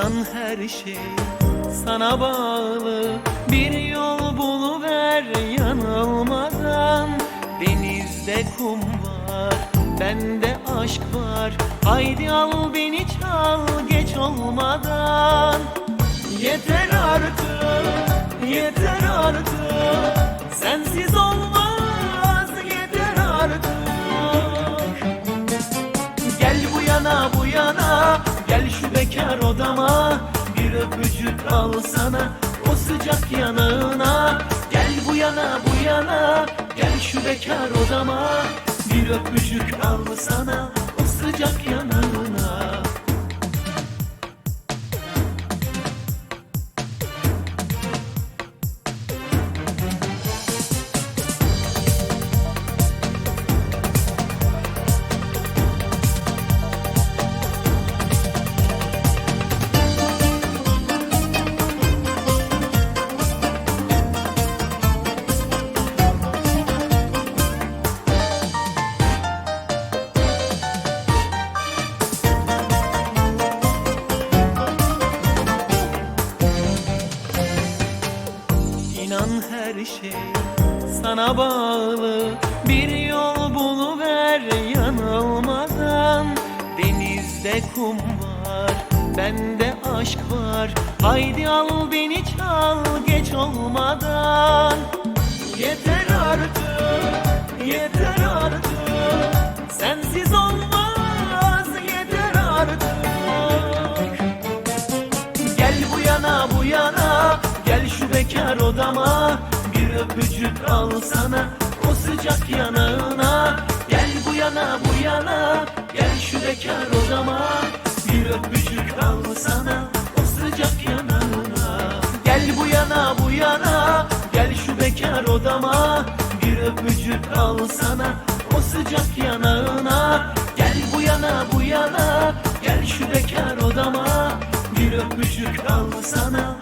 İnan her şey. Sana bağlı Bir yol buluver yanılmadan. Denizde kum var bende aşk var. Haydi al beni çal geç olmadan Bekar odama. Bir öpücük al sana O sıcak yanağına Gel bu yana bu yana. Gel şu bekar odama. Bir öpücük al sana O sıcak yanağına İnan her şey sana bağlı. Bir yol buluver yanılmadan. Denizde kum var bende aşk var. Haydi al beni çal geç olmadan. Yeter öpücük al sana O sıcak yanağına. Gel bu yana bu yana. Gel şu bekar odama. Bir öpücük al sana O sıcak yanağına. Gel bu yana bu yana. Gel şu bekar odama. Bir öpücük al sana O sıcak yanağına. Gel bu yana bu yana. Gel şu bekar odama. Bir öpücük al sana